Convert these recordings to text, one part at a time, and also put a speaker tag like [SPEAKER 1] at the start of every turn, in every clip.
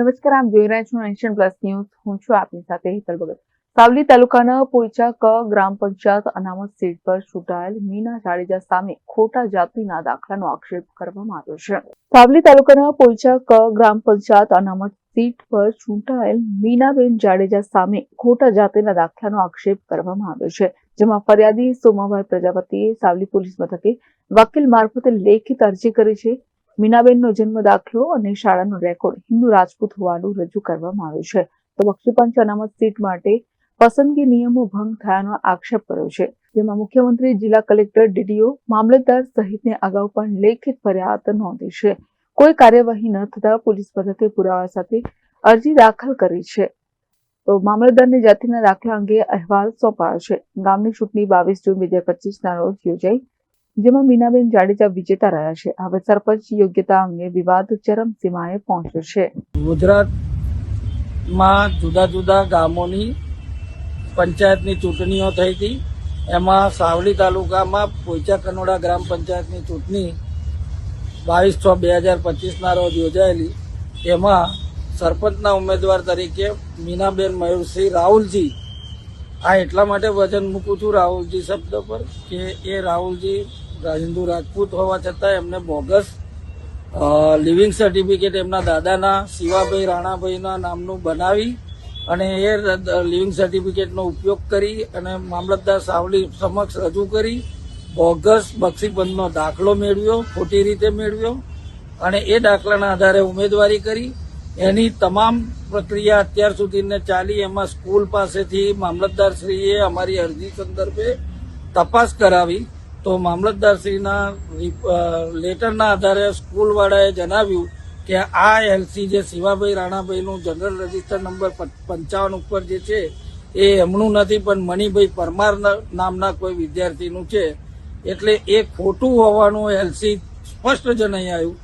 [SPEAKER 1] નમસ્કાર, આપ જોઈ રહ્યા છો એશિયન પ્લસ ન્યૂઝ હું છું આપની સાથે હેતલ ભગત. સાવલી તાલુકાના પોઈચા ક ગ્રામ પંચાયત અનામત સીટ પર ચૂંટાયેલ મીના જાડેજા સામે ખોટા જાતિના દાખલાનો આક્ષેપ કરવામાં આવ્યો છે. સાવલી તાલુકાના પોઈચા ક ગ્રામ પંચાયત અનામત સીટ પર ચૂંટાયેલ મીનાબેન જાડેજા સામે ખોટા જાતિના દાખલાનો આક્ષેપ કરવામાં આવ્યો છે, જેમાં ફરિયાદી સોમાભાઈ પ્રજાપતિએ સાવલી પોલીસ મથકે વકીલ મારફતે લેખિત અરજી કરી છે. મીનાબેનનો જન્મ દાખલો અને શાળાનો રેકોર્ડ હિન્દુ રાજપૂત હોવાનું રજૂ કરવામાં આવ્યું છે. તો બક્ષીપંચ અનામત સીટ માટે પસંદગી નિયમો ભંગ થયાનો આક્ષેપ કર્યો છે. જેમાં મુખ્યમંત્રી, જિલ્લા કલેક્ટર, ડીડીઓ, મામલતદાર સહિતને અગાઉ પણ લેખિત ફરિયાદ નોંધી છે. કોઈ કાર્યવાહી ન થતા પોલીસ મથકે પુરાવા સાથે અરજી દાખલ કરી છે. તો મામલતદારને જાતિના દાખલા અંગે અહેવાલ સોંપાયો છે. ગામની ચૂંટણી બાવીસ જૂન બે હજાર પચીસના રોજ યોજાઈ જેમાં મીનાબેન જાડેજા વિજેતા રહ્યા છે. હવે સરપંચ યોગ્યતા અંગે વિવાદ ચરમસીમાએ પહોંચ્યો છે.
[SPEAKER 2] ગુજરાતમાં જુદા જુદા ગામોની પંચાયતની ચૂંટણીઓ થઈ હતી. એમાં સાવલી તાલુકામાં પોઈચા કનોડા ગ્રામ પંચાયતની ચૂંટણી બાવીસ છ બે હજાર પચીસના રોજ યોજાયેલી. એમાં સરપંચના ઉમેદવાર તરીકે મીનાબેન મયુરસિંહ રાહુલજી. આ એટલા માટે વજન મૂકું છું, રાહુલજી શબ્દ પર, કે એ રાહુલજી હિન્દુ રાજપૂત હોવા છતાં એમને બોગસ લિવિંગ સર્ટિફિકેટ એમના દાદાના, શિવાભાઈ રાણાભાઈના નામનું બનાવી અને એ લિવિંગ સર્ટિફિકેટનો ઉપયોગ કરી અને મામલતદાર સાવલી સમક્ષ રજૂ કરી, બોગસ બક્ષીબંધનો દાખલો મેળવ્યો, ખોટી રીતે મેળવ્યો અને એ દાખલાના આધારે ઉમેદવારી કરી. એની તમામ પ્રક્રિયા અત્યાર સુધીને ચાલી. એમાં સ્કૂલ પાસેથી મામલતદારશ્રીએ અમારી અરજી સંદર્ભે તપાસ કરાવી. તો મામલતદારશ્રીના લેટરના આધારે સ્કૂલવાળાએ જણાવ્યું કે આ એલસી જે શિવાભાઈ રાણાભાઈનું જનરલ રજિસ્ટર નંબર પંચાવન ઉપર જે છે, એ એમનું નથી, પણ મણિભાઈ પરમાર નામના કોઈ વિદ્યાર્થીનું છે. એટલે એ ખોટું હોવાનું એલસી સ્પષ્ટ જણાઈ આવ્યું.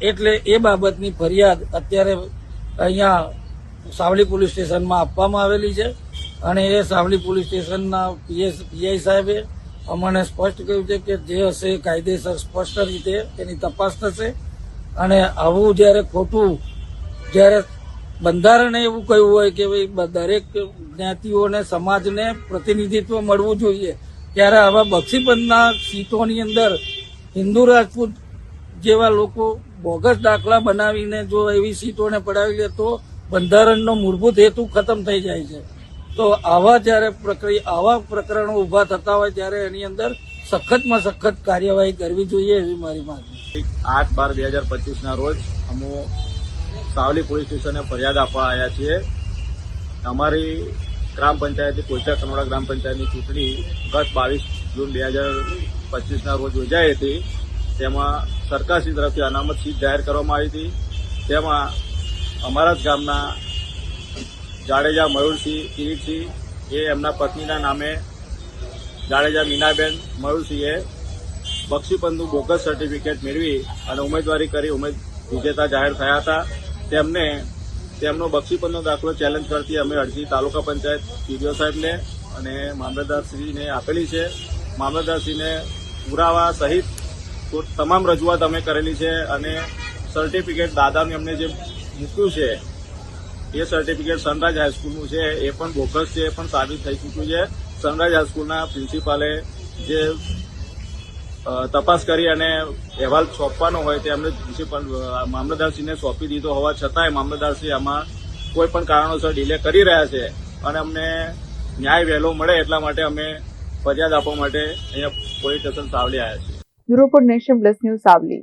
[SPEAKER 2] એટલે એ બાબતની ફરિયાદ અત્યારે અહીંયા સાવલી પોલીસ સ્ટેશનમાં આપવામાં આવેલી છે. અને એ સાવલી પોલીસ સ્ટેશનના પીએસ પીઆઈ સાહેબે અમને સ્પષ્ટ કહ્યું છે કે જે હશે કાયદેસર સ્પષ્ટ રીતે એની તપાસ થશે. અને આવું જ્યારે ખોટું, જ્યારે બંધારણે એવું કહ્યું હોય કે ભાઈ દરેક જ્ઞાતિઓને, સમાજને પ્રતિનિધિત્વ મળવું જોઈએ, ત્યારે આવા બક્ષીબંધના સીટોની અંદર હિન્દુ રાજપૂત જેવા લોકો બોગસ દાખલા બનાવીને જો એવી સીટોને પડાવી લે તો બંધારણનો મૂળભૂત હેતુ ખતમ થઈ જાય છે. તો આવા જ્યારે પ્રક્રિયા આવા પ્રકરણો ઊભા થતા હોય ત્યારે એની અંદર સખતમાં સખત કાર્યવાહી કરવી જોઈએ એવી મારી માંગણી
[SPEAKER 3] આઠ બાર બે હજાર પચીસના રોજ અમો સાવલી પોલીસ સ્ટેશને ફરિયાદ આપવા આવ્યા છીએ. અમારી ગ્રામ પંચાયતની કોઈચા કનોડા ગ્રામ પંચાયતની ચૂંટણી ગત બાવીસ જૂન બે હજાર પચીસના રોજ યોજાઈ હતી. તેમાં સરકારશ્રી તરફથી અનામત સીટ જાહેર કરવામાં આવી હતી. તેમાં અમારા જ ગામના જાડેજા મયુરસિંહ કિરીટસિંહ એ એમના પત્નીના નામે જાડેજા મીનાબેન મયુરસિંહે બક્ષીપંથનું બોગસ સર્ટિફિકેટ મેળવી અને ઉમેદવારી કરી ઉમેદ વિજેતા જાહેર થયા હતા. તેમને તેમનો બક્ષીપંથનો દાખલો ચેલેન્જ કરતી અમે અરજી તાલુકા પંચાયત પીડીઓ સાહેબને અને મામલતદારશ્રીને આપેલી છે. મામલતદારશ્રીને પુરાવા સહિત તમામ રજૂઆત અમે કરેલી છે અને સર્ટિફિકેટ દાદાને અમને જે મૂક્યું છે એ સર્ટિફિકેટ સનરાઈઝ હાઈસ્કૂલનું છે. એ પણ બોગસ છે, એ પણ સાબિત થઈ ચૂક્યું છે. સનરાઈઝ હાઈસ્કૂલના પ્રિન્સિપાલે જે તપાસ કરી અને અહેવાલ સોંપવાનો હોય તે અમને પ્રિન્સિપલ મામલતદારશ્રીને સોંપી દીધો. હોવા છતાંય મામલતદારશ્રી આમાં કોઈ પણ કારણોસર ડિલે કરી રહ્યા છે અને અમને ન્યાય વહેલો મળે એટલા માટે અમે ફરિયાદ આપવા માટે અહીંયા પોલીસ સ્ટેશન સાવલી આવ્યા છીએ.
[SPEAKER 1] Bureau nation plus news Savli.